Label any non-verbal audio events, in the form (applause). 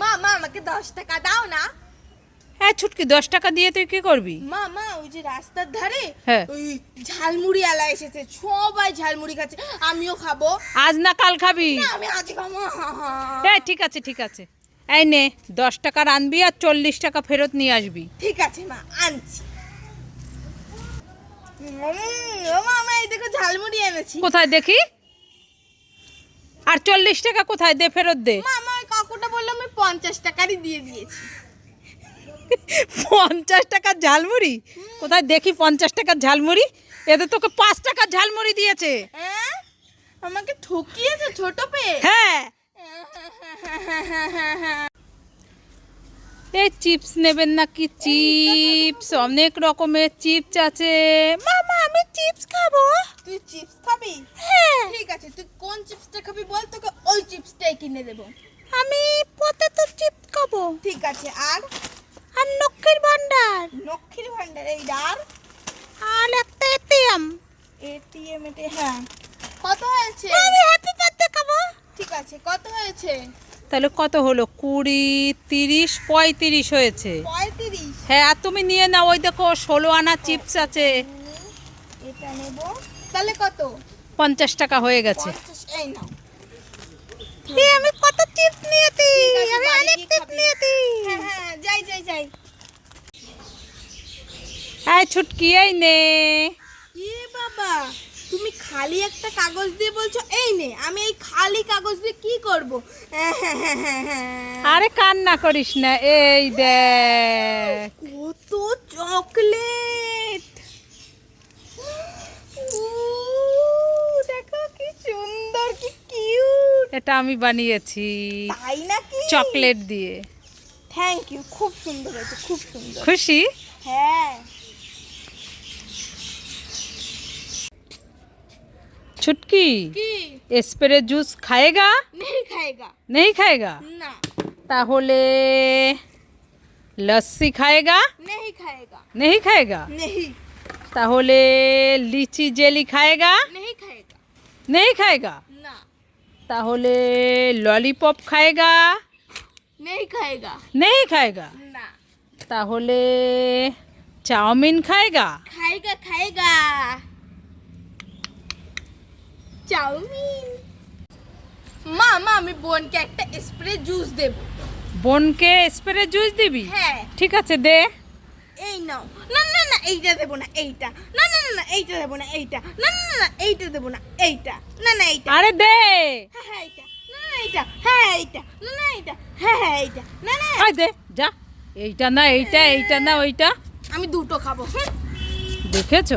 মা মা আমাকে দশ টাকা দাও না। হ্যাঁ ছুটকি দশ টাকা দিয়ে তুই কি করবি? মা মা ওই যে রাস্তার ধারে হ্যাঁ। ওই ঝালমুড়ি আলা এসেছে সবাই ঝালমুড়ি খাচ্ছে আমিও খাব। আজ না কাল খাবি? না আমি আজ খাব। হ্যাঁ ঠিক আছে ঠিক আছে। এই নে দশ টাকার আনবি আর চল্লিশ টাকা ফেরত নিয়ে আসবি। ঠিক আছে মা আনছি। মা এই দেখো ঝালমুড়ি এনেছি। কোথায় দেখি? আর চল্লিশ টাকা কোথায়? দে ফেরত দে। মা মা ওই কাকুটা বলল আমি পঞ্চাশ টাকারই দিয়ে দিয়েছি। পঞ্চাশ টাকার ঝালমুড়ি? কোথায় দেখি পঞ্চাশ টাকার ঝালমুড়ি? এদের তোকে পাঁচ টাকার ঝালমুড়ি দিয়েছে। হ্যাঁ আমাকে ঠকিয়েছে ছোট পেয়ে হ্যাঁ। (laughs) এই চিপস নেবেন নাকি? চিপস অনেক রকমের চিপস আছে। মামা আমি চিপস খাব। তুই চিপস খাবি? হ্যাঁ। ঠিক আছে তুই কোন চিপসটা খাবি বল? তোকে ওই চিপসটাই কিনে দেবো। খাব? ঠিক আছে আর? আর লক্ষ্মীর ভান্ডার লক্ষ্মীর ভান্ডার এই আর আর একটা এটিএম এটিএম এতে হ্যাঁ। কত হয়েছে? আমি হ্যাপি বার্থডে খাব। ঠিক আছে কত হয়েছে? তাহলে কত হলো? কুড়ি তিরিশ পঁয়ত্রিশ হয়েছে। পঁয়ত্রিশ? হ্যাঁ আর তুমি নিয়ে নাও ওই দেখো ষোলো আনা চিপস আছে। এটা নেব। তাহলে কত? পঞ্চাশ টাকা হয়ে গেছে। এই নাও আমি কত চিপস নিয়েছি ঠিক আছে, আমি বাড়ি অনেক গিয়ে চিপস খাবি। নিয়েছি হ্যাঁ হ্যাঁ যাই যাই যাই এই ছুটকি এই নে। এ বাবা তুমি খালি একটা কাগজ দিয়ে বলছো এই নে আমি এই খালি কাগজ দিয়ে কি করব? আরে কান্না করিস না এই দেখ। কত চকলেট। দেখো কি সুন্দর কি কিউট। এটা আমি বানিয়েছি তাই নাকি? চকলেট দিয়ে। থ্যাংক ইউ খুব সুন্দর হয়েছে খুব সুন্দর। খুশি? হ্যাঁ। छुटकी? स्प्रे जूस खाएगा? नहीं खाएगा। नहीं खाएगा? ना। लस्सी खाएगा? नहीं खाएगा। नहीं खाएगा? नहीं। ताहोले लीची जेली खाएगा? नहीं खाएगा। नहीं खाएगा? ना। ताहोले लॉलीपॉप खाएगा? नहीं खाएगा। नहीं खाएगा? ना। ताहोले चाउमीन खाएगा? खाएगा खाएगा। চাউমিন মা মা আমি বোনকে একটা স্প্রে জুস দেব বোনকে স্প্রে জুস দিবি হ্যাঁ ঠিক আছে দে এই নাও না না না এইটা দেবো না এইটা না না না না এইটা দেবো না এইটা না না না এইটা দেবো না এইটা না না এইটা আরে দে হ্যাঁ হ্যাঁ এইটা না না এইটা হ্যাঁ এইটা না না এইটা হ্যাঁ হ্যাঁ এইটা না না আয় দে যা এইটা না এইটা এইটা না ওইটা আমি দুটো খাব। দেখেছ